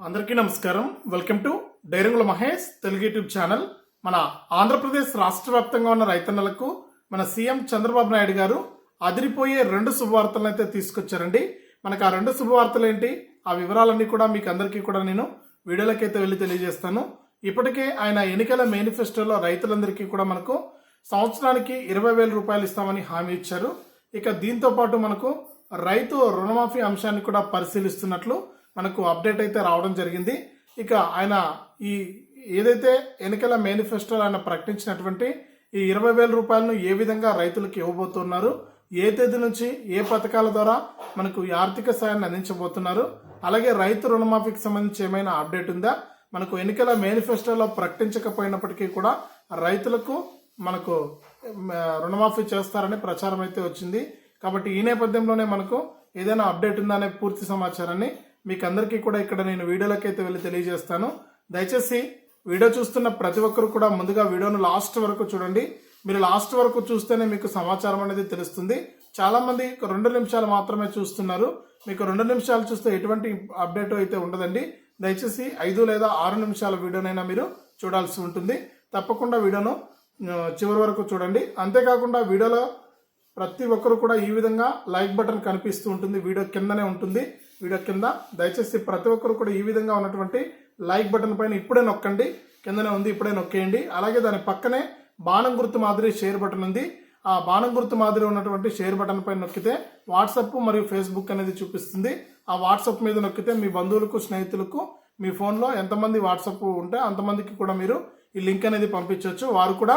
అందరికీ నమస్కారం. Welcome to డైరంగుల మహేష్ తెలుగు యూట్యూబ్ ఛానల్. మన ఆంధ్రప్రదేశ్ రాష్ట్ర వ్యాప్తంగా ఉన్న రైతన్నలకు మన సీఎం చంద్రబాబు నాయుడు గారు అదిరిపోయే రెండు శుభవార్తలను అయితే తీసుకొచ్చారండి. మనకు ఆ రెండు శుభవార్తలు ఏంటి? ఆ వివరాలన్నీ కూడా మీకు అందరికీ కూడా నేను వీడియోలకైతే వెళ్ళి తెలియజేస్తాను. ఇప్పటికే ఆయన ఎన్నికల మేనిఫెస్టోలో రైతులందరికీ కూడా మనకు సంవత్సరానికి ఇరవై వేల రూపాయలు ఇస్తామని హామీ ఇచ్చారు. ఇక దీంతో పాటు మనకు రైతు రుణమాఫీ అంశాన్ని కూడా పరిశీలిస్తున్నట్లు మనకు అప్డేట్ అయితే రావడం జరిగింది. ఇక ఆయన ఈ ఏదైతే ఎన్నికల మేనిఫెస్టోలో ఆయన ప్రకటించినటువంటి ఈ ఇరవై వేల రూపాయలను ఏ విధంగా రైతులకు ఇవ్వబోతున్నారు ఏ తేదీ నుంచి ఏ పథకాల ద్వారా మనకు ఈ ఆర్థిక సాయాన్ని అందించబోతున్నారు అలాగే రైతు రుణమాఫీకి సంబంధించి ఏమైనా అప్డేట్ ఉందా? మనకు ఎన్నికల మేనిఫెస్టోలో ప్రకటించకపోయినప్పటికీ కూడా రైతులకు మనకు రుణమాఫీ చేస్తారని ప్రచారం అయితే వచ్చింది. కాబట్టి ఈ నేపథ్యంలోనే మనకు ఏదైనా అప్డేట్ ఉందా అనే పూర్తి సమాచారాన్ని మీకు అందరికీ కూడా ఇక్కడ నేను వీడియోలోకి అయితే వెళ్ళి తెలియజేస్తాను. దయచేసి వీడియో చూస్తున్న ప్రతి ఒక్కరు కూడా ముందుగా వీడియోను లాస్ట్ వరకు చూడండి. మీరు లాస్ట్ వరకు చూస్తేనే మీకు సమాచారం అనేది తెలుస్తుంది. చాలామంది రెండు నిమిషాలు మాత్రమే చూస్తున్నారు. మీకు రెండు నిమిషాలు చూస్తే ఎటువంటి అప్డేట్ అయితే ఉండదండి. దయచేసి ఐదు లేదా ఆరు నిమిషాల వీడియోనైనా మీరు చూడాల్సి ఉంటుంది. తప్పకుండా వీడియోను చివరి వరకు చూడండి. అంతేకాకుండా వీడియోలో ప్రతి ఒక్కరు కూడా ఈ విధంగా లైక్ బటన్ కనిపిస్తూ ఉంటుంది. వీడియో కిందనే ఉంటుంది. వీడియో కింద. దయచేసి ప్రతి ఒక్కరు కూడా ఈ విధంగా ఉన్నటువంటి లైక్ బటన్ పైన ఇప్పుడే నొక్కండి. కిందనే ఉంది ఇప్పుడే నొక్కేయండి. అలాగే దాని పక్కనే బాణం గుర్తు మాదిరి షేర్ బటన్ ఉంది. ఆ బాణం గుర్తు మాదిరి ఉన్నటువంటి షేర్ బటన్ పైన నొక్కితే వాట్సప్ మరియు ఫేస్బుక్ అనేది చూపిస్తుంది. ఆ వాట్సాప్ మీద నొక్కితే మీ బంధువులకు స్నేహితులకు మీ ఫోన్లో ఎంతమంది వాట్సప్ ఉంటే అంతమందికి కూడా మీరు ఈ లింక్ అనేది పంపించవచ్చు. వారు కూడా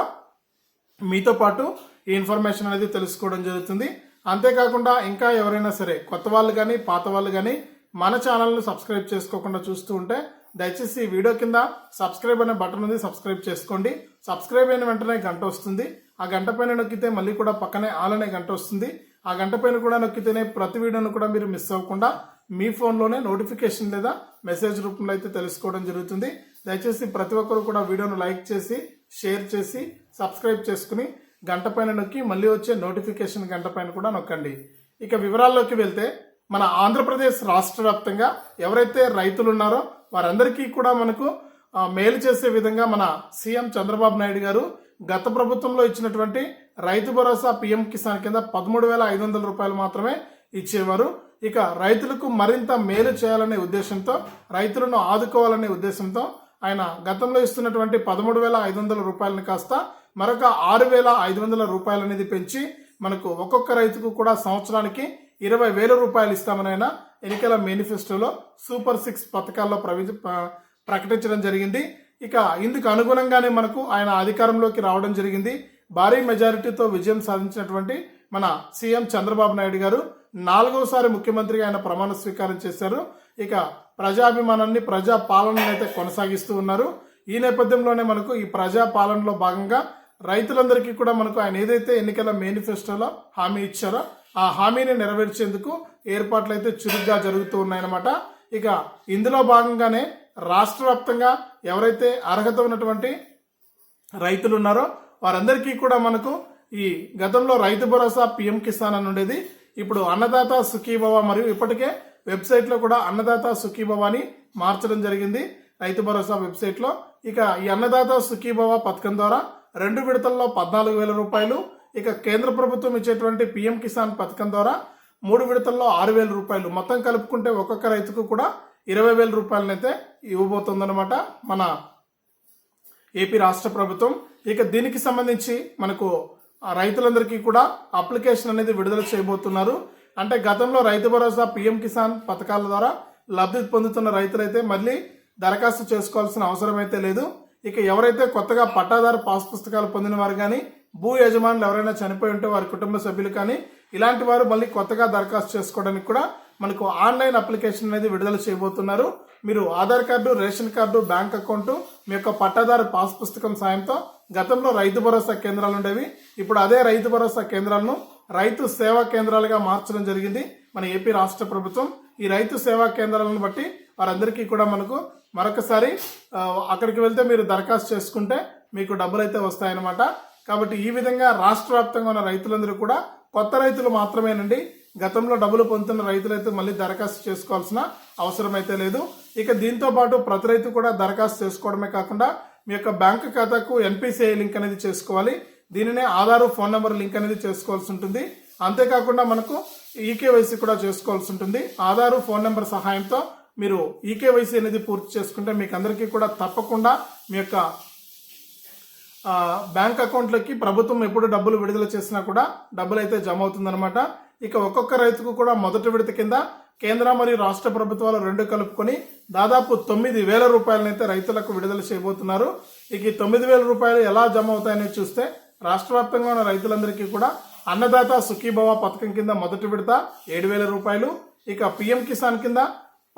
మీతో పాటు ఈ ఇన్ఫర్మేషన్ అనేది తెలుసుకోవడం జరుగుతుంది. అంతేకాకుండా ఇంకా ఎవరైనా సరే కొత్త వాళ్ళు కానీ పాత వాళ్ళు కానీ మన ఛానల్ను సబ్స్క్రైబ్ చేసుకోకుండా చూస్తూ ఉంటే దయచేసి ఈ వీడియో కింద సబ్స్క్రైబ్ అనే బటన్ ఉంది సబ్స్క్రైబ్ చేసుకోండి. సబ్స్క్రైబ్ అయిన వెంటనే గంట వస్తుంది. ఆ గంట పైన నొక్కితే మళ్ళీ కూడా పక్కనే ఆల్ అనే గంట వస్తుంది. ఆ గంట పైన కూడా నొక్కితేనే ప్రతి వీడియోను కూడా మీరు మిస్ అవ్వకుండా మీ ఫోన్లోనే నోటిఫికేషన్ లేదా మెసేజ్ రూపంలో అయితే తెలుసుకోవడం జరుగుతుంది. దయచేసి ప్రతి ఒక్కరు కూడా వీడియోను లైక్ చేసి షేర్ చేసి సబ్స్క్రైబ్ చేసుకుని గంట పైన నొక్కి మళ్ళీ వచ్చే నోటిఫికేషన్ గంట పైన కూడా నొక్కండి. ఇక వివరాల్లోకి వెళ్తే మన ఆంధ్రప్రదేశ్ రాష్ట్ర వ్యాప్తంగా ఎవరైతే రైతులు ఉన్నారో వారందరికీ కూడా మనకు మేలు చేసే విధంగా మన సీఎం చంద్రబాబు నాయుడు గారు గత ప్రభుత్వంలో ఇచ్చినటువంటి రైతు భరోసా పీఎం కిసాన్ కింద పదమూడు వేల ఐదు వందల రూపాయలు మాత్రమే ఇచ్చేవారు. ఇక రైతులకు మరింత మేలు చేయాలనే ఉద్దేశంతో రైతులను ఆదుకోవాలనే ఉద్దేశంతో ఆయన గతంలో ఇస్తున్నటువంటి పదమూడు వేల ఐదు వందల రూపాయలను కాస్త మరొక ఆరు వేల ఐదు వందల రూపాయలు అనేది పెంచి మనకు ఒక్కొక్క రైతుకు కూడా సంవత్సరానికి ఇరవై వేల రూపాయలు ఇస్తామని ఆయన ఎన్నికల మేనిఫెస్టోలో సూపర్ సిక్స్ పథకాల్లో ప్రవి ప్రకటించడం జరిగింది. ఇక ఇందుకు అనుగుణంగానే మనకు ఆయన అధికారంలోకి రావడం జరిగింది. భారీ మెజారిటీతో విజయం సాధించినటువంటి మన సీఎం చంద్రబాబు నాయుడు గారు నాలుగోసారి ముఖ్యమంత్రిగా ఆయన ప్రమాణ స్వీకారం చేశారు. ఇక ప్రజాభిమానాన్ని ప్రజా పాలనని అయితే కొనసాగిస్తూ ఉన్నారు. ఈ నేపథ్యంలోనే మనకు ఈ ప్రజా పాలనలో భాగంగా రైతులందరికీ కూడా మనకు ఆయన ఏదైతే ఎన్నికల మేనిఫెస్టోలో హామీ ఇచ్చారో ఆ హామీని నెరవేర్చేందుకు ఏర్పాట్లు అయితే చురుగ్గా జరుగుతూ ఉన్నాయన్నమాట. ఇక ఇందులో భాగంగానే రాష్ట్ర వ్యాప్తంగా ఎవరైతే అర్హత ఉన్నటువంటి రైతులు ఉన్నారో వారందరికీ కూడా మనకు ఈ గతంలో రైతు భరోసా పిఎం కిసాన్ అని ఉండేది. ఇప్పుడు అన్నదాత సుఖీభవ మరియు ఇప్పటికే వెబ్సైట్లో కూడా అన్నదాత సుఖీభవ అని మార్చడం జరిగింది రైతు భరోసా వెబ్సైట్లో. ఇక ఈ అన్నదాత సుఖీభవ పథకం ద్వారా రెండు విడతల్లో పద్నాలుగు వేల రూపాయలు. ఇక కేంద్ర ప్రభుత్వం ఇచ్చేటువంటి పీఎం కిసాన్ పథకం ద్వారా మూడు విడతల్లో ఆరు వేల రూపాయలు. మొత్తం కలుపుకుంటే ఒక్కొక్క రైతుకు కూడా ఇరవై వేల రూపాయలనైతే ఇవ్వబోతుందన్నమాట మన ఏపీ రాష్ట్ర ప్రభుత్వం. ఇక దీనికి సంబంధించి మనకు రైతులందరికీ కూడా అప్లికేషన్ అనేది విడుదల చేయబోతున్నారు. అంటే గతంలో రైతు భరోసా పీఎం కిసాన్ పథకాల ద్వారా లబ్ధి పొందుతున్న రైతులైతే మళ్ళీ దరఖాస్తు చేసుకోవాల్సిన అవసరం అయితే లేదు. ఇక ఎవరైతే కొత్తగా పట్టాదారు పాస్ పుస్తకాలు పొందిన వారు కానీ భూ యజమానులు ఎవరైనా చనిపోయి ఉంటే వారి కుటుంబ సభ్యులు కానీ ఇలాంటి వారు మళ్ళీ కొత్తగా దరఖాస్తు చేసుకోవడానికి కూడా మనకు ఆన్లైన్ అప్లికేషన్ అనేది విడుదల చేయబోతున్నారు. మీరు Aadhaar card ration card bank account మీ యొక్క పట్టాదారు పాస్ పుస్తకం సాయంతో గతంలో రైతు భరోసా కేంద్రాలు ఉండేవి. ఇప్పుడు అదే రైతు భరోసా కేంద్రాలను రైతు సేవా కేంద్రాలుగా మార్చడం జరిగింది. మన ఏపీ రాష్ట్ర ప్రభుత్వం ఈ రైతు సేవా కేంద్రాలను బట్టి వారందరికీ కూడా మనకు మరొకసారి అక్కడికి వెళ్తే మీరు దరఖాస్తు చేసుకుంటే మీకు డబ్బులు అయితే వస్తాయన్నమాట. కాబట్టి ఈ విధంగా రాష్ట్ర వ్యాప్తంగా ఉన్న రైతులందరూ కూడా కొత్త రైతులు మాత్రమేనండి. గతంలో డబ్బులు పొందుతున్న రైతులైతే మళ్ళీ దరఖాస్తు చేసుకోవాల్సిన అవసరం అయితే లేదు. ఇక దీంతో పాటు ప్రతి రైతు కూడా దరఖాస్తు చేసుకోవడమే కాకుండా మీ యొక్క బ్యాంకు ఖాతాకు ఎన్పిసిఐ లింక్ అనేది చేసుకోవాలి. దీనినే ఆధారు ఫోన్ నెంబర్ లింక్ అనేది చేసుకోవాల్సి ఉంటుంది. అంతేకాకుండా మనకు ఈకేవైసీ కూడా చేసుకోవాల్సి ఉంటుంది. ఆధారు ఫోన్ నెంబర్ సహాయంతో మీరు ఈకేవైసీ అనేది పూర్తి చేసుకుంటే మీకు అందరికీ కూడా తప్పకుండా మీ యొక్క బ్యాంక్ అకౌంట్లకి ప్రభుత్వం ఎప్పుడు డబ్బులు విడుదల చేసినా కూడా డబ్బులు అయితే జమ అవుతుందన్నమాట ఇక ఒక్కొక్క రైతుకు కూడా మొదటి విడత కింద కేంద్ర మరియు రాష్ట్ర ప్రభుత్వాలు రెండు కలుపుకొని దాదాపు తొమ్మిది వేల రూపాయలనైతే రైతులకు విడుదల చేయబోతున్నారు. ఇక ఈ తొమ్మిది వేల రూపాయలు ఎలా జమ అవుతాయని చూస్తే రాష్ట్ర వ్యాప్తంగా ఉన్న రైతులందరికీ కూడా అన్నదాత సుఖీభవ పథకం కింద మొదటి విడత ఏడు వేల రూపాయలు. ఇక పిఎం కిసాన్ కింద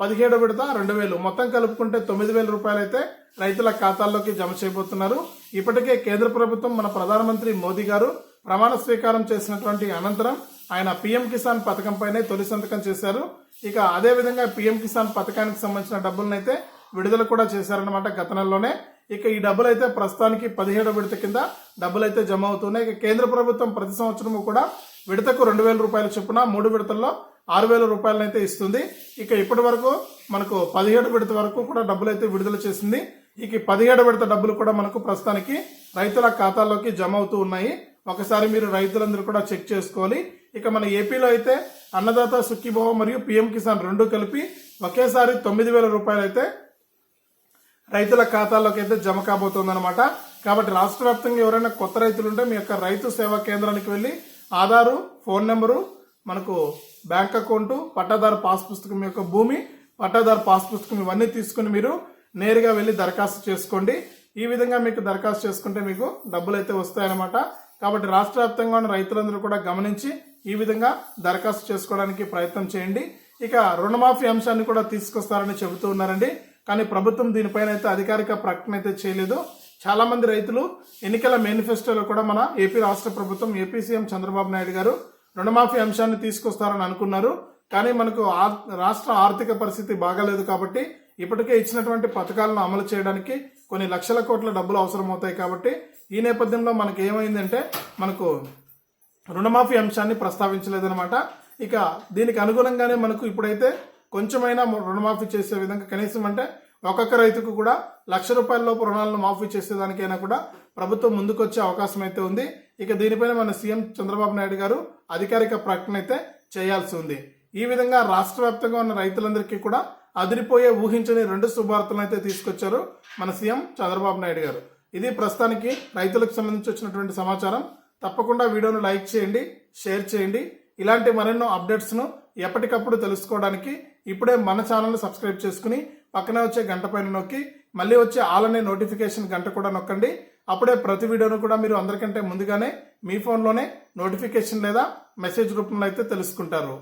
పదిహేడు విడత రెండు వేలు. మొత్తం కలుపుకుంటే తొమ్మిది వేల రూపాయలు అయితే రైతుల ఖాతాల్లోకి జమ చేయబోతున్నారు. ఇప్పటికే కేంద్ర ప్రభుత్వం మన ప్రధానమంత్రి మోదీ గారు ప్రమాణ స్వీకారం చేసినటువంటి అనంతరం ఆయన పీఎం కిసాన్ పథకంపైనే తొలి సంతకం చేశారు. ఇక అదే విధంగా పీఎం కిసాన్ పథకానికి సంబంధించిన డబ్బులనైతే విడుదల కూడా చేశారన్నమాట గత నెలలోనే ఇక ఈ డబ్బులు అయితే ప్రస్తుతానికి పదిహేడో విడత కింద డబ్బులు అయితే జమ అవుతున్నాయి. ఇక కేంద్ర ప్రభుత్వం ప్రతి సంవత్సరము కూడా విడతకు రెండు వేల రూపాయల చొప్పున మూడు విడతల్లో ఆరు వేల రూపాయలనైతే ఇస్తుంది. ఇక ఇప్పటి వరకు మనకు పదిహేడు విడత వరకు కూడా డబ్బులు అయితే విడుదల చేసింది. ఇక పదిహేడు విడత డబ్బులు కూడా మనకు ప్రస్తుతానికి రైతుల ఖాతాల్లోకి జమ అవుతూ ఉన్నాయి. ఒకసారి మీరు రైతులందరూ కూడా చెక్ చేసుకోవాలి. ఇక మన ఏపీలో అయితే అన్నదాత సుఖీభవ మరియు పిఎం కిసాన్ రెండు కలిపి ఒకేసారి తొమ్మిది వేల రూపాయలు అయితే రైతుల ఖాతాల్లోకి అయితే జమ కాబోతుందన్నమాట. కాబట్టి రాష్ట్ర వ్యాప్తంగా ఎవరైనా కొత్త రైతులు ఉంటే మీ యొక్క రైతు సేవా కేంద్రానికి వెళ్ళి ఆధారు ఫోన్ నెంబరు మనకు బ్యాంక్ అకౌంటు పట్టాదారు పాస్ పుస్తకం యొక్క భూమి పట్టాదారు పాస్ పుస్తకం ఇవన్నీ తీసుకుని మీరు నేరుగా వెళ్ళి దరఖాస్తు చేసుకోండి. ఈ విధంగా మీకు దరఖాస్తు చేసుకుంటే మీకు డబ్బులు అయితే వస్తాయన్నమాట. కాబట్టి రాష్ట్ర వ్యాప్తంగా ఉన్న రైతులందరూ కూడా గమనించి ఈ విధంగా దరఖాస్తు చేసుకోవడానికి ప్రయత్నం చేయండి. ఇక రుణమాఫీ అంశాన్ని కూడా తీసుకొస్తారని చెబుతూ ఉన్నారండి. కానీ ప్రభుత్వం దీనిపైన అయితే అధికారిక ప్రకటన అయితే చేయలేదు. చాలా మంది రైతులు ఎన్నికల మేనిఫెస్టోలో కూడా మన ఏపీ రాష్ట్ర ప్రభుత్వం ఏపీ సీఎం చంద్రబాబు నాయుడు గారు రుణమాఫీ అంశాన్ని తీసుకొస్తారని అనుకున్నారు. కానీ మనకు ఆర్- రాష్ట్ర ఆర్థిక పరిస్థితి బాగాలేదు కాబట్టి ఇప్పటికే ఇచ్చినటువంటి పథకాలను అమలు చేయడానికి కొన్ని లక్షల కోట్ల డబ్బులు అవసరం అవుతాయి కాబట్టి ఈ నేపథ్యంలో మనకి ఏమైందంటే మనకు రుణమాఫీ అంశాన్ని ప్రస్తావించలేదన్నమాట. ఇక దీనికి అనుగుణంగానే మనకు ఇప్పుడైతే కొంచెమైనా రుణమాఫీ చేసే విధంగా కనీసం అంటే ఒక్కొక్క రైతుకు కూడా లక్ష రూపాయల లోపు రుణాలను మాఫీ చేసేదానికైనా కూడా ప్రభుత్వం ముందుకొచ్చే అవకాశం అయితే ఉంది. ఇక దీనిపైన మన సీఎం చంద్రబాబు నాయుడు గారు అధికారిక ప్రకటన అయితే చేయాల్సి ఉంది. ఈ విధంగా రాష్ట్ర వ్యాప్తంగా ఉన్న రైతులందరికీ కూడా అదిరిపోయే ఊహించని రెండు శుభార్తలను అయితే తీసుకొచ్చారు మన సీఎం చంద్రబాబు నాయుడు గారు. ఇది ప్రస్తుతానికి రైతులకు సంబంధించి వచ్చినటువంటి సమాచారం. తప్పకుండా వీడియోను లైక్ చేయండి షేర్ చేయండి. ఇలాంటి మరెన్నో అప్డేట్స్ను ఎప్పటికప్పుడు తెలుసుకోవడానికి ఇప్పుడే మన ఛానల్ను సబ్స్క్రైబ్ చేసుకుని పక్కనే వచ్చే గంట పైన నొక్కి మళ్ళీ వచ్చే ఆల్ అనే నోటిఫికేషన్ గంట కూడా నొక్కండి. అప్పుడే ప్రతి వీడియోను కూడా మీరు అందరికంటే ముందుగానే మీ ఫోన్లోనే నోటిఫికేషన్ లేదా మెసేజ్ రూపంలో అయితే తెలుసుకుంటారు.